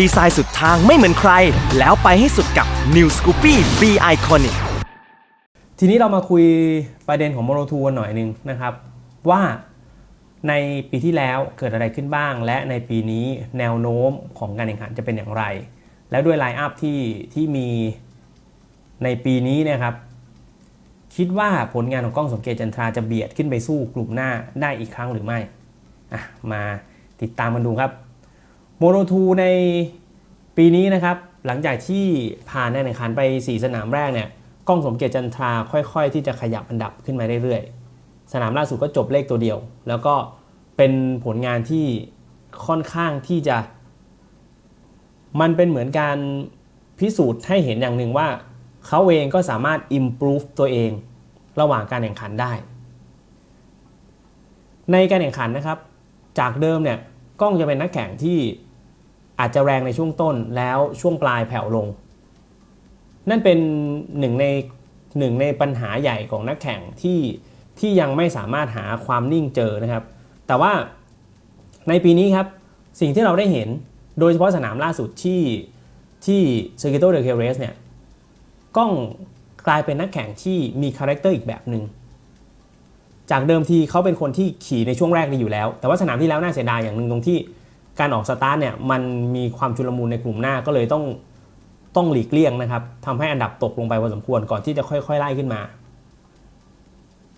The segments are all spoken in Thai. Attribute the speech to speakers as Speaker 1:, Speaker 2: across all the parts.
Speaker 1: ดีไซน์สุดทางไม่เหมือนใคร แล้วไปให้สุดกับ New Scoopy B Iconic
Speaker 2: ทีนี้เรามาคุยประเด็นของโมโนทูหน่อยหนึ่งนะครับ ว่าในปีที่แล้วเกิดอะไรขึ้นบ้าง และในปีนี้แนวโน้มของการแข่งขันจะเป็นอย่างไร แล้วด้วยไลน์อัพที่ที่มีในปีนี้นะครับ คิดว่าผลงานของกล้องสมเกตจันทราจะเบียดขึ้นไปสู้กลุ่มหน้าได้อีกครั้งหรือไม่อะมาติดตามกันดูครับ โมโนทูในปีนี้นะครับ หลังจากที่ผ่านการแข่งขันไป 4 สนามแรกเนี่ยกล้องสมเกียรติจันทราค่อยๆ ที่จะขยับอันดับขึ้นมาเรื่อยๆ สนามล่าสุดก็จบเลขตัวเดียว แล้วก็เป็นผลงานที่ค่อนข้างที่จะ มันเป็นเหมือนการพิสูจน์ให้เห็นอย่างหนึ่งว่า เขาเองก็สามารถ improve ตัวเองระหว่างการแข่งขันได้ ในการแข่งขันนะครับ จากเดิมเนี่ยกล้องจะเป็นนักแข่งที่ อาจจะแรงในช่วงต้นแล้วช่วงปลายแผ่วลง นั่นเป็นหนึ่งในหนึ่งในปัญหาใหญ่ของนักแข่งที่ที่ยังไม่สามารถหาความนิ่งเจอนะครับ แต่ว่าในปีนี้ครับสิ่งที่เราได้เห็นโดยเฉพาะสนามล่าสุดที่ที่ Circuito de Jerez เนี่ยกล้องกลายเป็นนักแข่งที่มีคาแรคเตอร์อีกแบบหนึ่งจากเดิมทีเขาเป็นคนที่ขี่ในช่วงแรกดีอยู่แล้ว แต่ว่าสนามที่แล้วน่าเสียดายอย่างหนึ่งตรงที่ การออกสตาร์ทเนี่ยมันมีความชุลมุนในกลุ่มหน้าก็เลยต้องต้องหลีกเลี่ยงนะครับทำให้อันดับตกลงไปพอสมควรก่อนที่จะค่อย ๆ ไล่ขึ้นมา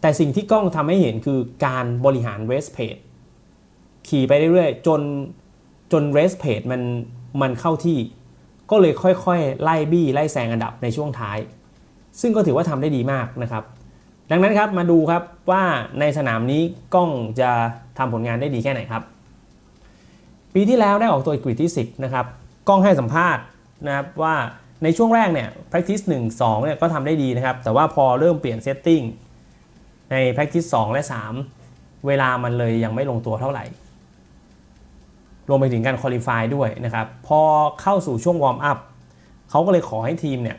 Speaker 2: แต่สิ่งที่กล้องทำให้เห็นคือการบริหารเรสเพจขี่ไปเรื่อยๆ จนจนเรสเพจมันมันเข้าที่ ก็เลยค่อยๆ ไล่บี้ไล่แซงอันดับในช่วงท้าย ซึ่งก็ถือว่าทำได้ดีมากนะครับ ดังนั้นครับมาดูครับว่าในสนามนี้กล้องจะทำผลงานได้ดีแค่ไหนครับ ปีที่แล้วได้ออกตัวกรีดที่ 10 นะครับ กล้องให้สัมภาษณ์นะครับว่าในช่วงแรกเนี่ย practice 1 2เนี่ยก็ทำได้ดีนะครับ แต่ว่าพอเริ่มเปลี่ยน setting ใน practice 2 และ 3 เวลามันเลยยังไม่ลงตัวเท่าไหร่ รวมไปถึงการ qualify ด้วยนะครับ พอเข้าสู่ช่วง warm up เขาก็เลยขอให้ทีมเนี่ย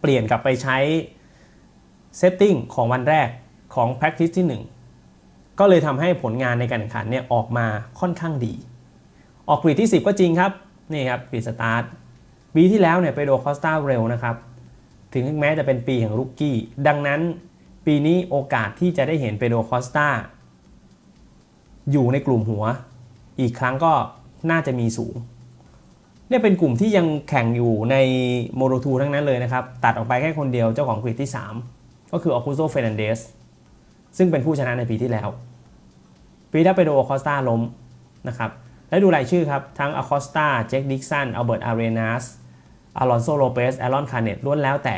Speaker 2: เปลี่ยนกลับไปใช้ setting ของวันแรกของ practice ที่ 1 ก็เลยทำให้ผลงานในการแข่งขันเนี่ยออกมาค่อนข้างดี ออกกรีดที่ 10 ก็จริงครับ นี่ครับกรีดสตาร์ทปีที่แล้วเนี่ยไปโดคอสตาเร็วนะครับ ถึงแม้จะเป็นปีแห่งรุกกี้ ดังนั้นปีนี้โอกาสที่จะได้เห็นเปโดคอสตาอยู่ในกลุ่มหัว อีกครั้งก็น่าจะมีสูงเนี่ยเป็นกลุ่มที่ยังแข่งอยู่ในโมโ o ทูทั้งนั้นเลยนะครับ ตัดออกไปแค่คนเดียวเจ้าของกรีดที่ 3 ก็คือออคุโซเฟรนันเดสซึ่งเป็นผู้ชนะในปีที่แล้ว ปีที่เปโดคอสตาล้มนะครับ และดูรายชื่อครับ ทั้งอคอสตาเจคดิกสันอัลเบิร์ตอารีนัสอลอนโซโลเปสแอรอนคาร์เนตล้วนแล้วแต่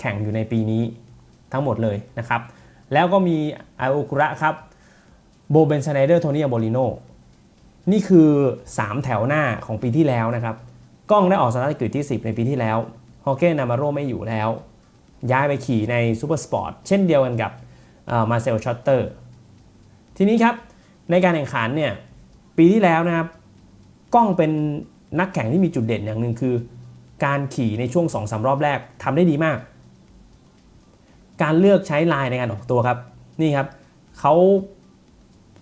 Speaker 2: แข่งอยู่ในปีนี้ทั้งหมดเลยนะครับ แล้วก็มีไอโอกุระครับโบเบนชไนเดอร์โทนี่อโบลิโนนี่คือ 3 แถวหน้าของปีที่แล้วนะครับ กล้องได้ออกสตาร์ทกรีดที่ 10 ในปีที่แล้วฮอเก้นามาโรไม่อยู่แล้ว ย้ายไปขี่ในซูเปอร์สปอร์ตเช่นเดียวกันกับมาเซลชอตเตอร์ทีนี้ครับ ในการแข่งขันเนี่ย ปีที่แล้วนะครับกล้องเป็นนักแข่งที่มีจุดเด่นอย่างหนึ่งคือ การขี่ในช่วง2อสรอบแรกทำได้ดีมาก การเลือกใช้ลายในการออกตัวครับนี่ครับเขา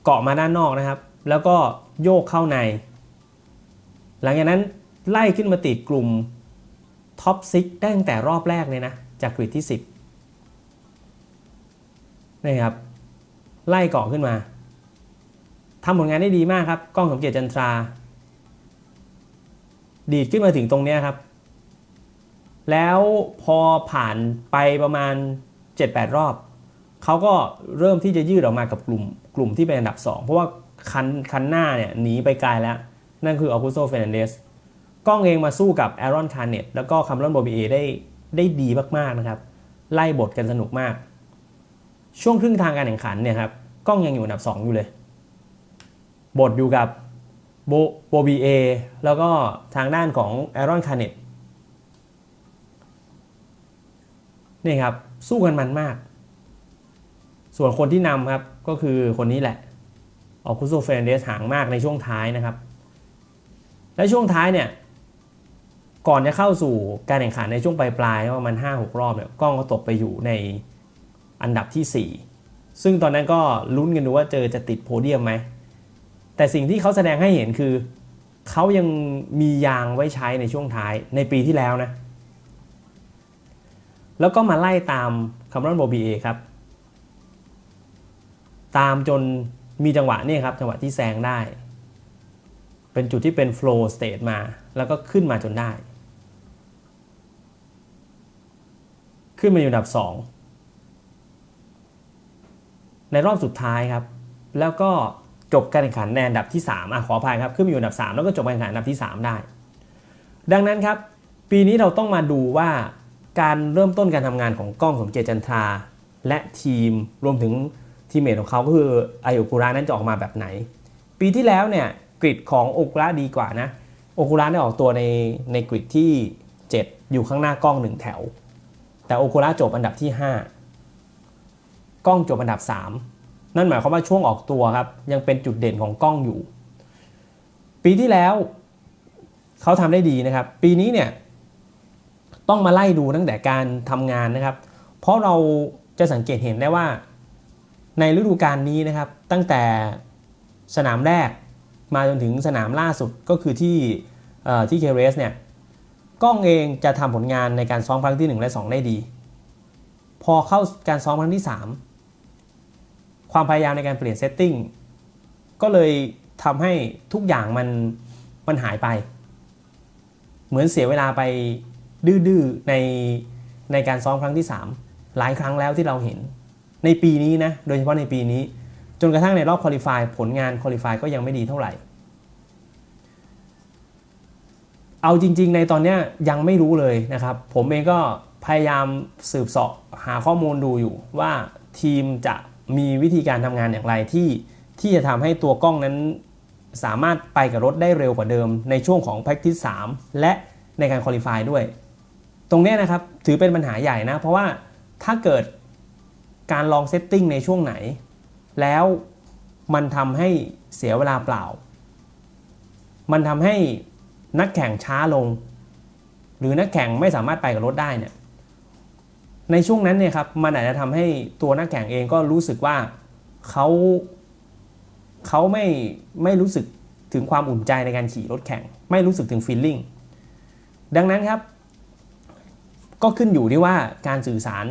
Speaker 2: เกาะมาด้านนอกนะครับ แล้วก็โยกเข้าใน หลังจากนั้นไล่ขึ้นมาติดกลุ่มท็อปซิกได้ตั้งแต่รอบแรกเลยนะ จากกริดที่ 10นี่ครับไล่เกาะขึ้นมา ทำผลงานได้ดีมากครับ กล้องสมเกียรติจันทรา ดีดขึ้นมาถึงตรงนี้ครับ แล้วพอผ่านไปประมาณ 7-8 รอบ เขาก็เริ่มที่จะยืดออกมากับกลุ่มกลุ่มที่เป็นอันดับ 2 เพราะว่าคันคันหน้าเนี่ยหนีไปไกลแล้ว นั่นคือออกุโซเฟรนเดสกล้องเองมาสู้กับแอรอนคาร์เนตแล้วก็คาร์ลอนโบบีเอได้ได้ดีมาก ๆ นะครับ ไล่บทกันสนุกมาก ช่วงครึ่งทางการแข่งขันเนี่ยครับกล้องยังอยู่อันดับ 2 อยู่เลย บทอยู่กับโบโบบีเอแล้วก็ทางด้านของแอรอนคาร์เนตนี่ครับ สู้กันมันมาก ส่วนคนที่นำครับก็คือคนนี้แหละ ออคุโซเฟนเดสห่างมากในช่วงท้ายนะครับ และช่วงท้ายเนี่ยก่อนจะเข้าสู่การแข่งขันในช่วงปลายปลายประมาณ5-6 รอบเนี่ยกล้องก็ตกไปอยู่ในอันดับที่ 4 ซึ่งตอนนั้นก็ลุ้นกันดูว่าเจอจะติดโพเดียมไหม แต่สิ่งที่เขาแสดงให้เห็นคือ เขายังมียางไว้ใช้ในช่วงท้ายในปีที่แล้วนะ แล้วก็มาไล่ตามคาร์ o อนโบบีเอครับ ตามจนมีจังหวะนี่ครับ จังหวะที่แซงได้ เป็นจุดที่เป็น flow state มา แล้วก็ขึ้นมาจนได้ ขึ้นมาอยู่อันดับ 2 ในรอบสุดท้ายครับ แล้วก็ จบการแข่งขันในอันดับที่3อะขออภัยครับขึ้นมาอยู่อันดับ 3 แล้วก็จบการแข่งขันอันดับที่ 3 ได้ ดังนั้นครับ ปีนี้เราต้องมาดูว่าการเริ่มต้นการทำงานของกล้องสมเกตจันทรา และทีมรวมถึงทีมเมทของเขาก็คือไอโอกุระนั้นจะออกมาแบบไหน ปีที่แล้วเนี่ยกริดของโอกุระดีกว่านะโอกุระเนี่ยออกตัวในในกริดที่ 7 อยู่ข้างหน้ากล้องหนึ่งแถว แต่โอกุระจบอันดับที่ 5 กล้องจบอันดับ 3 นั่นหมายความว่าช่วงออกตัวครับยังเป็นจุดเด่นของกล้องอยู่ ปีที่แล้วเขาทำได้ดีนะครับ ปีนี้เนี่ยต้องมาไล่ดูตั้งแต่การทำงานนะครับ เพราะเราจะสังเกตเห็นได้ว่า ในฤดูกาลนี้นะครับ ตั้งแต่สนามแรกมาจนถึงสนามล่าสุดก็คือที่ที่เคเรสเนี่ยกล้องเองจะทำผลงานในการซ้อมครั้งที่ 1 และ 2 ได้ดี พอเข้าการซ้อมครั้งที่ 3 ความพยายามในการเปลี่ยนเซตติ้งก็เลยทำให้ทุกอย่างมันมันหายไป เหมือนเสียเวลาไปดื้อๆในในการซ้อมครั้งที่ 3 หลายครั้งแล้วที่เราเห็น ในปีนี้นะ โดยเฉพาะในปีนี้ จนกระทั่งในรอบคอลิฟายผลงานคอลิฟายก็ยังไม่ดีเท่าไหร่ เอาจริง ๆ ในตอนนี้ยยังไม่รู้เลยนะครับ ผมเองก็พยายามสืบเสาะหาข้อมูลดูอยู่ว่าทีมจะ มีวิธีการทำงานอย่างไรที่ที่จะทำให้ตัวกล้องนั้นสามารถไปกับรถได้เร็วกว่าเดิมในช่วงของ practice 3 และในการ qualify ด้วย ตรงนี้นะครับถือเป็นปัญหาใหญ่นะ เพราะว่าถ้าเกิดการลองเซตติ้งในช่วงไหน แล้วมันทำให้เสียเวลาเปล่า มันทำให้นักแข่งช้าลง หรือนักแข่งไม่สามารถไปกับรถได้เนี่ย ในช่วงนั้นเนี่ยครับมันอาจจะทำให้ตัวนักแข่งเองก็รู้สึกว่าเขาเขาไม่ไม่รู้สึกถึงความอุ่นใจในการขี่รถแข่ง ไม่รู้สึกถึงฟีลลิ่งดังนั้นครับ ก็ขึ้นอยู่ที่ว่าการสื่อสาร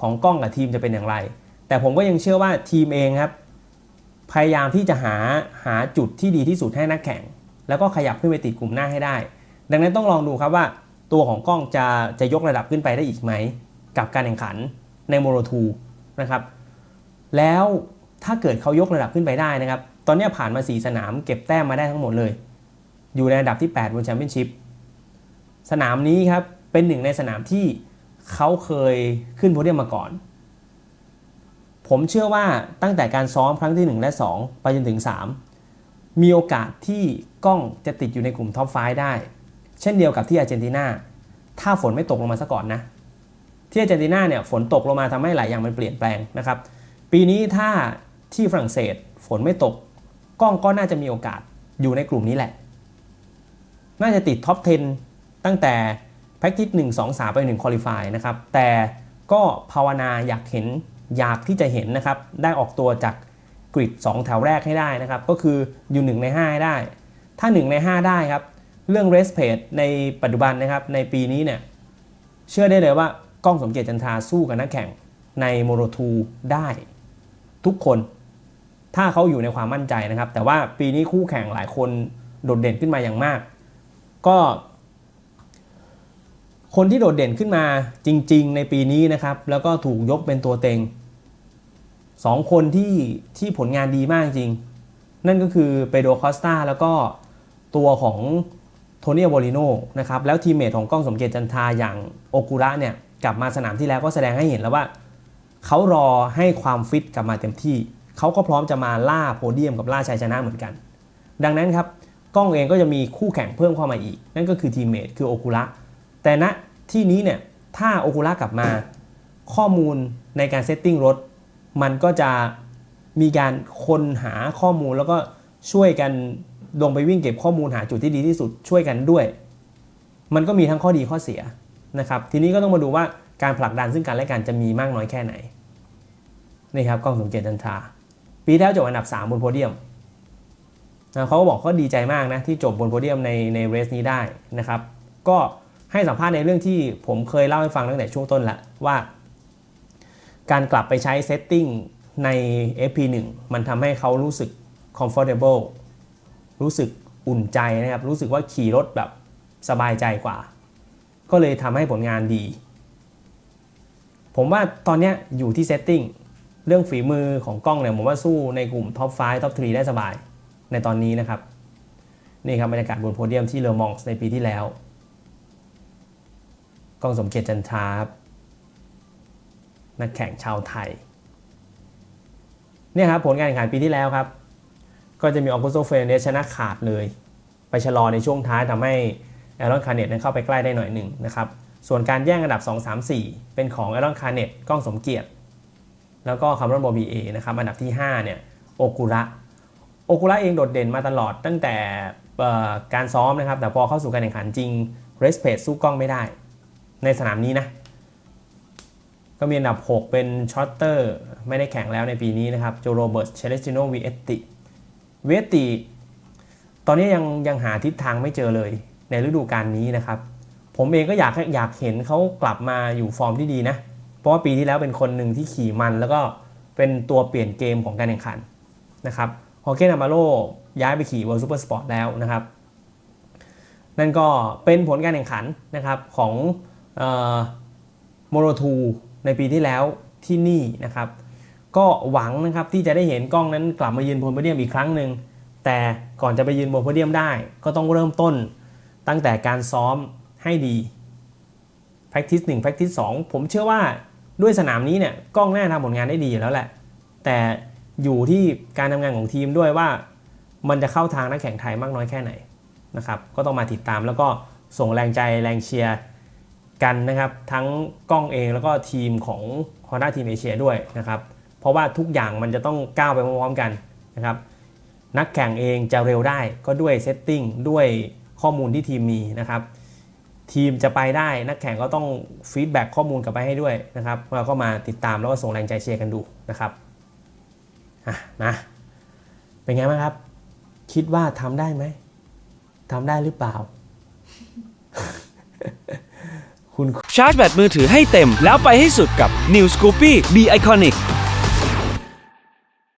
Speaker 2: ของกล้องกับทีมจะเป็นอย่างไร แต่ผมก็ยังเชื่อว่าทีมเองครับ พยายามที่จะหาหาจุดที่ดีที่สุดให้นักแข่ง แล้วก็ขยับขึ้นไปติดกลุ่มหน้าให้ได้ ดังนั้นต้องลองดูครับว่า ตัวของกล้องจะจะยกระดับขึ้นไปได้อีกไหม กับการแข่งขันในโมโนทูนะครับแล้วถ้าเกิดเขายกระดับขึ้นไปได้นะครับ ตอนนี้ผ่านมา 4 สนามเก็บแต้มมาได้ทั้งหมดเลย อยู่ในอันดับที่ 8บนแชมเปี้ยนชิพสนามนี้ครับ เป็นหนึ่งในสนามที่เขาเคยขึ้นโพเดียมมาก่อน ผมเชื่อว่าตั้งแต่การซ้อมครั้งที่ 1 และ 2 ไปจนถึง 3 มีโอกาสที่กล้องจะติดอยู่ในกลุ่มท็อปไฟได้ เช่นเดียวกับที่อาร์เจนตินาถ้าฝนไม่ตกลงมาซะก่อนนะ ที่อาร์เจนตินาเนี่ยฝนตกลงมาทำให้หลายอย่างมันเปลี่ยนแปลงนะครับ ปีนี้ถ้าที่ฝรั่งเศสฝนไม่ตกกล้องก็น่าจะมีโอกาสอยู่ในกลุ่มนี้แหละ น่าจะติดท็อป 10 ตั้งแต่ practice 1 2 3 ไป1 qualify นะครับ แต่ก็ภาวนาอยากเห็นอยากที่จะเห็นนะครับ ได้ออกตัวจากกริด2แถวแรกให้ได้นะครับ ก็คืออยู่ 1 ใน 5 ให้ได้ ถ้า 1 ใน 5 ได้ครับ เรื่อง race pace ในปัจจุบันนะครับ ในปีนี้เนี่ย เชื่อได้เลยว่ากล้องสมเกียรติจันทราสู้กับนักแข่งในโมโนทูได้ทุกคน ถ้าเขาอยู่ในความมั่นใจนะครับ แต่ว่าปีนี้คู่แข่งหลายคนโดดเด่นขึ้นมาอย่างมาก ก็ คนที่โดดเด่นขึ้นมาจริง ๆ ในปีนี้นะครับ แล้วก็ถูกยกเป็นตัวเต็งสองคนที่ที่ผลงานดีมากจริง นั่นก็คือเปโดคอสตาแล้วก็ตัวของ โทนี่โบลิโนนะครับแล้วทีมเมทของกล้องสมเกียรติจันทาอย่างโอกุระเนี่ยกลับมาสนามที่แล้วก็แสดงให้เห็นแล้วว่า เขารอให้ความฟิตกลับมาเต็มที่ เขาก็พร้อมจะมาล่าโพเดียมกับล่าชัยชนะเหมือนกัน ดังนั้นครับกล้องเองก็จะมีคู่แข่งเพิ่มเข้ามาอีก นั่นก็คือทีมเมทคือโอคุระแต่ณที่นี้เนี่ยถ้าโอคุระกลับมา ข้อมูลในการเซตติ้งรถ มันก็จะมีการค้นหาข้อมูลแล้วก็ช่วยกัน ลงไปวิ่งเก็บข้อมูลหาจุดที่ดีที่สุดช่วยกันด้วย มันก็มีทั้งข้อดีข้อเสียนะครับ ทีนี้ก็ต้องมาดูว่าการผลักดันซึ่งกันและกันจะมีมากน้อยแค่ไหนนี่ครับกล้องสมเกียรติจันทราปีแล้วจบอันดับ 3 บนโพเดียมนะเขาก็บอกเขาดีใจมากนะที่จบบนโพเดียมในในเรสนี้ได้นะครับ ก็ให้สัมภาษณ์ในเรื่องที่ผมเคยเล่าให้ฟังตั้งแต่ช่วงต้นละว่า การกลับไปใช้เซตติ้งใน FP1 มันทำให้เขารู้สึก comfortable รู้สึกอุ่นใจนะครับ รู้สึกว่าขี่รถแบบสบายใจกว่า ก็เลยทำให้ผลงานดี ผมว่าตอนนี้อยู่ที่เซตติ้งเรื่องฝีมือของกล้องเนี่ยผมว่าสู้ในกลุ่มท็อป5ท็อป3ได้สบายในตอนนี้นะครับ นี่ครับบรรยากาศบนโพเดียมที่เลอมองส์ในปีที่แล้ว กล้องสมเกียรติจันทราครับนักแข่งชาวไทยเนี่ยครับผลการแข่งขันปีที่แล้วครับ ก็จะมีออ g ก s โซเฟรนเดชนะขาดเลย ไปชะลอในช่วงท้ายทำให้แอรอนคาร์เนตนั้นเข้าไปใกล้ได้หน่อยหนึ่งนะครับ ส่วนการแย่งอันดับ 2 3 4 เป็นของแอรอนคาร์เนตกล้องสมเกียรติ แล้วก็คาร์รอนบอบีเอนะครับ อันดับที่ 5 เนี่ย โอกุระ โอกุระเองโดดเด่นมาตลอดตั้งแต่การซ้อมนะครับ แต่พอเข้าสู่การแข่งขันจริงเรสเพดสู้กล้องไม่ได้ ในสนามนี้นะ ก็มีอันดับ 6 เป็นชอตเตอร์ ไม่ได้แข่งแล้วในปีนี้นะครับ โจโรเบิร์ตเชเลสติโนวีเอติ ติวีเอตติ ตอนนี้ยังยังหาทิศทางไม่เจอเลยในฤดูกาลนี้นะครับ ผมเองก็อยากอยากเห็นเขากลับมาอยู่ฟอร์มที่ดีนะ เพราะว่าปีที่แล้วเป็นคนหนึ่งที่ขี่มันแล้วก็เป็นตัวเปลี่ยนเกมของการแข่งขันนะครับฮอเกนอามาโรย้ายไปขี่ World Super Sport แล้วนะครับ นั่นก็เป็นผลการแข่งขันนะครับของโมโรทูในปีที่แล้วที่นี่นะครับ ก็หวังนะครับที่จะได้เห็นกล้องนั้นกลับมายืนบนโพเดียมอีกครั้งหนึ่งแต่ก่อนจะไปยืนบนโพเดียมได้ ก็ต้องเริ่มต้น ตั้งแต่การซ้อมให้ดี practice 1 practice 2 ผมเชื่อว่าด้วยสนามนี้เนี่ยกล้องแน่ทำผลงานได้ดีอยู่แล้วแหละ แต่อยู่ที่การทำงานของทีมด้วยว่า มันจะเข้าทางนักแข่งไทยมากน้อยแค่ไหนนะครับก็ต้องมาติดตามแล้วก็ส่งแรงใจแรงเชียร์กันนะครับ ทั้งกล้องเองแล้วก็ทีมของ Honda Team Asia ด้วยนะครับ เพราะว่าทุกอย่างมันจะต้องก้าวไปพร้อมๆกันนะครับนักแข่งเองจะเร็วได้ก็ด้วยเซตติ้งด้วยข้อมูลที่ทีมมีนะครับทีมจะไปได้นักแข่งก็ต้องฟีดแบ็กข้อมูลกลับไปให้ด้วยนะครับเราก็มาติดตามแล้วก็ส่งแรงใจเชียร์กันดูนะครับอะนะเป็นไงบ้างครับ คิดว่าทำได้ไหมทำได้หรือเปล่า คุณ
Speaker 1: ชาร์จแบตมือถือให้เต็มแล้วไปให้สุดกับ New Scoopy B Iconic